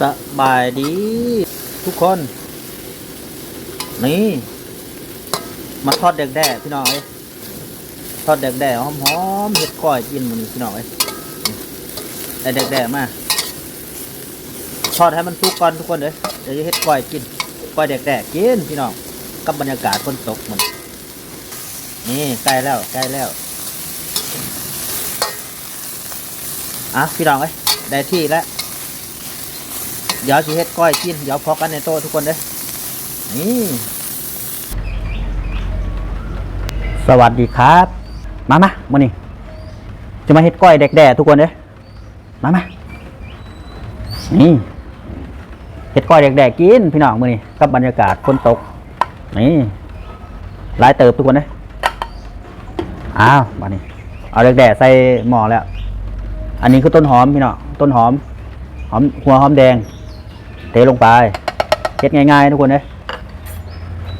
สบายดี ทุกคน นี่มาทอดแดกๆพี่น้องเอ้ยทอดแดกๆหอมๆเห็ดก้อยกินมันนี่พี่น้องเอ้ยนี่ได้แดกๆมาทอดให้มันสุกก่อนทุกคนเอ้ยเดี๋ยวจะเห็ดก้อยกินก้อยแดกๆกินพี่น้องกับบรรยากาศฝนตกมันนี่ใกล้แล้วใกล้แล้วอะพี่น้องเอ้ยได้ที่แล้ว เดี๋ยวสิเฮ็ดก้อยกิน เดี๋ยวพอกันในโต๊ะทุกคนเด้อนี่ สวัสดีครับ มามามานี่จะมาเฮ็ดก้อยแดกๆทุกคนเด้อมามานี่เฮ็ดก้อยแดกๆกินพี่น้องมื้อนี้กับบรรยากาศฝนตก นี่หลายเติบทุกคนเด้ออ้าวมานี่เอาแดกๆใส่หม้อแล้ว อันนี้คือต้นหอมพี่น้องต้นหอมหอมหัวหอมแดง เทลงไปเฮ็ดง่ายๆทุกคนเลย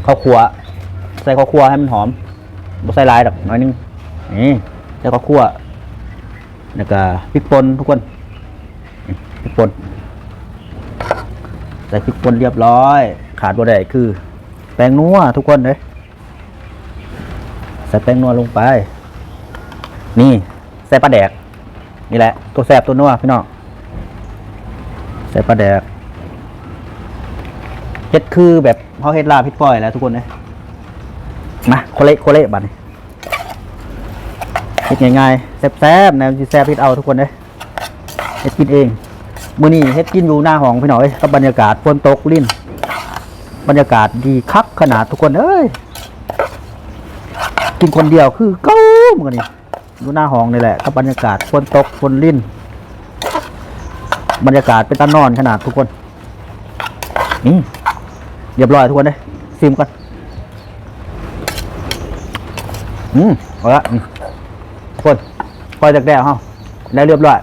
ข้าวคั่วใส่ข้าวคั่วให้มันหอมบ่ใส่ลายดอกน้อยนึงนี่ใส่ข้าวคั่วแล้วก็พริกป่นทุกคนพริกป่นใส่พริกป่นเรียบร้อย ขาดบ่ได้คือ แป้งนัวทุกคนเลยใส่แป้งนัวลงไป นี่ใส่ปลาแดกนี่แหละตัวแสบตัวนัวพี่น้องใส่ปลาแดก เฮ็ดคือแบบเขาเฮ็ดลาบเฮ็ดก้อยแล้วทุกคนเลยมาโคเละโคเละบัดนี้เฮ็ดง่ายๆแซ่บๆแนวสิแซ่บเฮ็ดเอาทุกคนเลยเฮ็ดกินเองมื้อนี้เฮ็ดกินอยู่หน้าห้องพี่น้อยกับบรรยากาศฝนตกลิ้นบรรยากาศดีคักขนาดทุกคนเอ้ยกินคนเดียวคือเก้าเหมือนกันนี่อยู่หน้าห้องนี่แหละกับบรรยากาศฝนตกฝนลิ้น บรรยากาศเป็นตานอนขนาดทุกคนนี่ เรียบร้อยทุกคนเลยซิมก่อนอืมเอาละทุกคนปล่อยจากแดดเฮาได้เรียบร้อย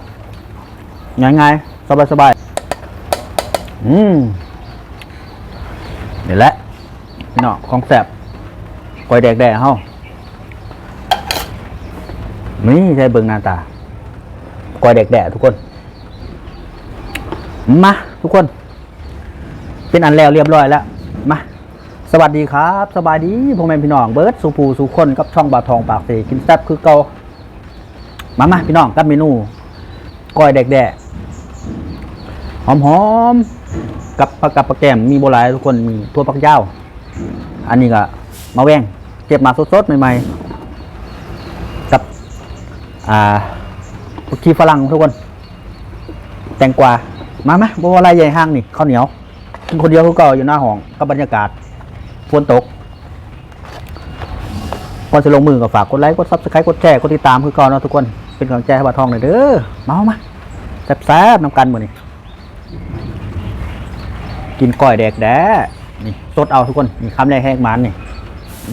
ง่ายง่ายสบายสบายอืมนี่แหละพี่น้องของแสบปล่อยแดกแดดเฮานี่ใช่เบิ่งหน้าตาปล่อยแดกแดดทุกคน มาทุกคน เป็นอันแล้วเรียบร้อยแล้ว มาสวัสดีครับ สบายดีพ่อแม่พี่น้องเบิร์ดสุภูสุคนกับช่องบาทองปากเสกินแซ่บคือเกามามาพี่น้องกับเมนูก้อยแดกๆหอมๆกับผักกับปลาแกมมีโบราณทุกคนมีทั่วปักยาวอันนี้ก็มาแวงเก็บมาสดๆใหม่ๆกับอ่าผักชีฝรั่งทุกคน แตงกวามาไหมบัวลายใหญ่ห้างนี่ข้าวเหนียว คนเดียวก็อยู่หน้าห้องกับบรรยากาศฝนตกก่อนจะลงมือก็ฝากกดไลค์กดซับสไครต์กดแชร์กดติดตามคือก่อนนะทุกคนเป็นกำลังใจให้บาทองหน่อยเด้อมาเอามาแซ่บๆน้ำกันมือนี่กินก้อยแดกแด้นี่สดเอาทุกคนนี่คำแรกแห้งมันนี่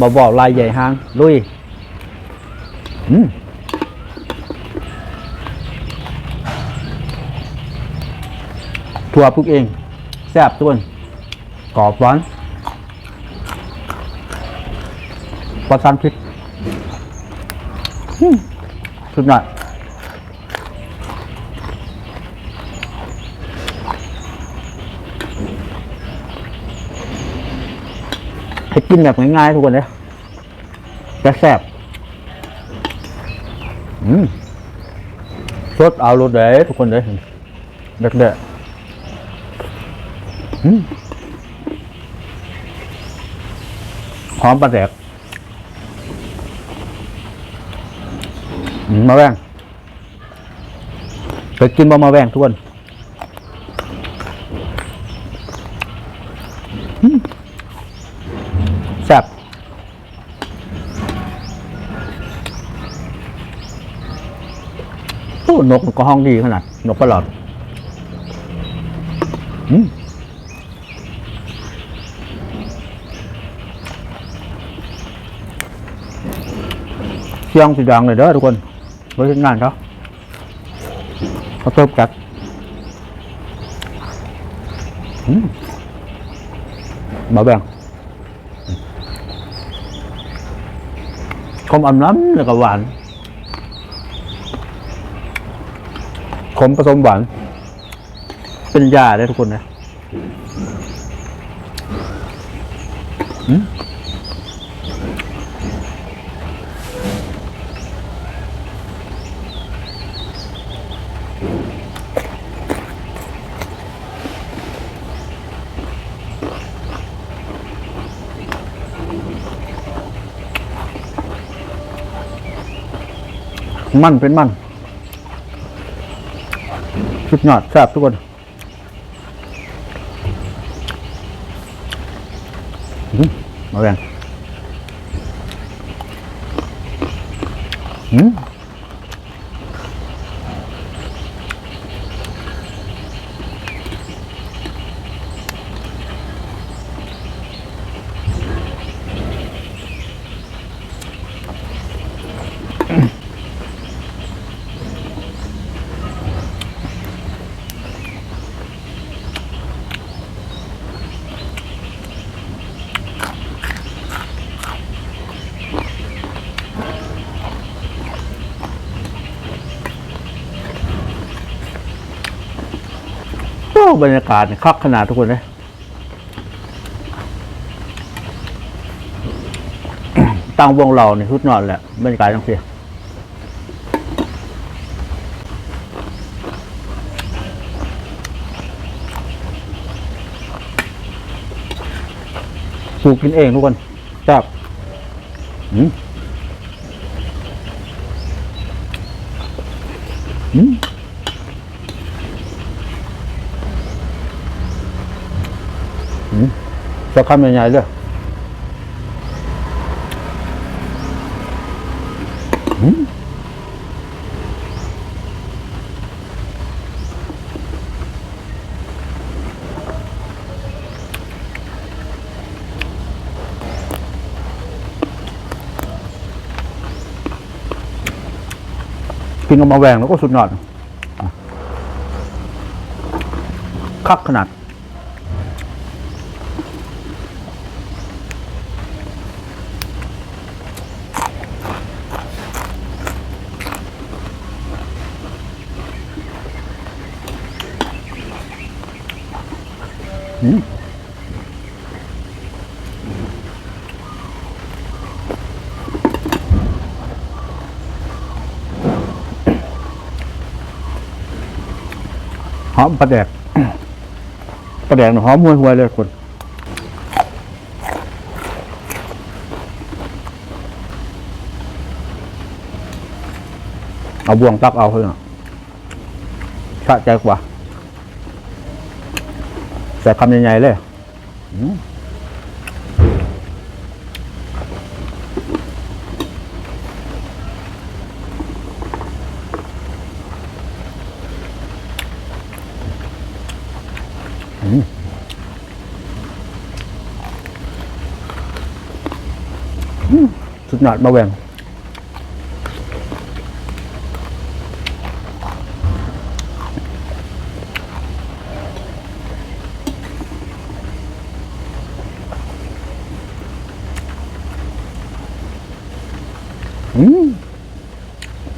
บ่าวๆลายใหญ่ห้างลุยอืมถั่วปลูกเอง แซ่บทุกคนกรอบหวานปลอดสารพิษอืมสุดยอดให้กินแบบง่ายๆทุกคนเลยแต่แซ่บอืมสดเอารสเด้ทุกคนเลยเด็ดๆ หอมปลาแดกมาแวงเคยกินบ่มาแวงทุกคนแซ่บโอ้นกมันก็ห้องดีขนาด นกประหลอด อืม ชียงสีดังเลยเด้อทุกคนไว้ที่งานเขาเขาเติมจัดมาแบ่งคมอ่ำน้ำแล้วก็หวานขมผสมหวาน เป็นยาเลยทุกคนนะ อืม มันเป็นมันสุดยอดแซ่บทุกคนอื้อมาแรงอืม บรรยากาศนี่คักขนาดทุกคนเลยตั้งวงเราเนี่ยทุดนอนแหละบรรยากาศจังเสียปลูกกินเองทุกคนจับอืมอืมอืม จะคำใหญ่ๆเลยกินกับมาแหวงแล้วก็สุดยอดคักขนาด หอมปลาแดกปลาแดกหอมห่วยๆเลยคนเอาบ่วงตักเอาเถอะสะใจกว่า ใส่คำใหญ่ๆเลยอืมอืมสุดยอดมาแหวง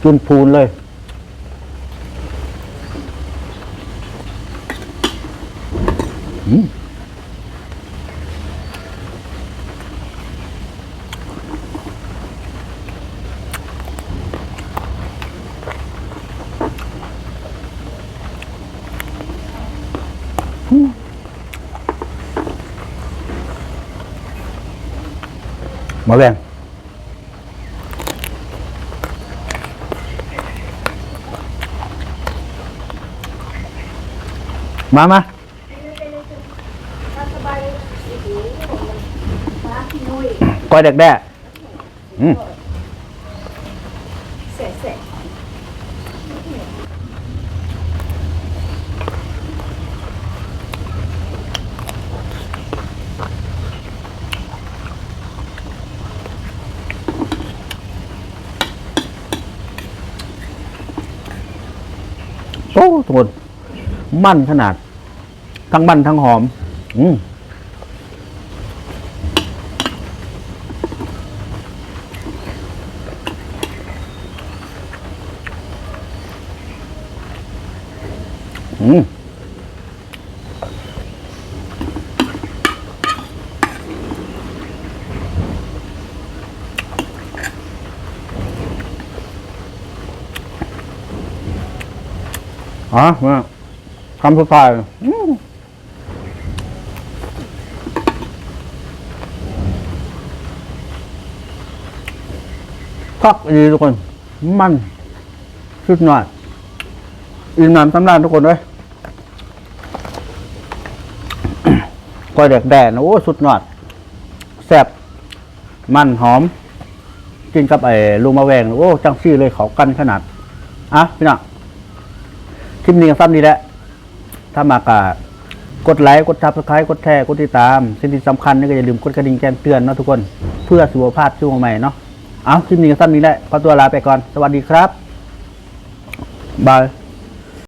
จุนพูนเลยอืมมาแบ่ง มามาก้อยเด็กแด้อืมโอ้ทุกคน มั่นขนาด ทั้งมั่นทั้งหอม อืมอืมอ๋อมา คำสุดท้ายอืมพักดีทุกคน มันสุดหน่อยอิ่มน้ำสำราญทุกคนเลยก้อยแดกแดดนะโอ้สุดหน่อยแซ่บมันหอม กินกับไอ้ลูกมะแวงโอ้ จังซี่เลยเขากันขนาด อะ พี่น้องคลิปนี้ก็ซ้ำนี้แหละ ถ้ามากะกดไลค์กดทับสไครต์กดแชร์กดติดตามสิ่งที่สำคัญนี่ก็อย่าลืมกดกระดิ่งแจ้งเตือนเนาะทุกคน เพื่อสุขภาพช่วงใหม่เนาะเอาคลิปนี้ก็สั้นนี้แหละขอตัวลาไปก่อน สวัสดีครับบาย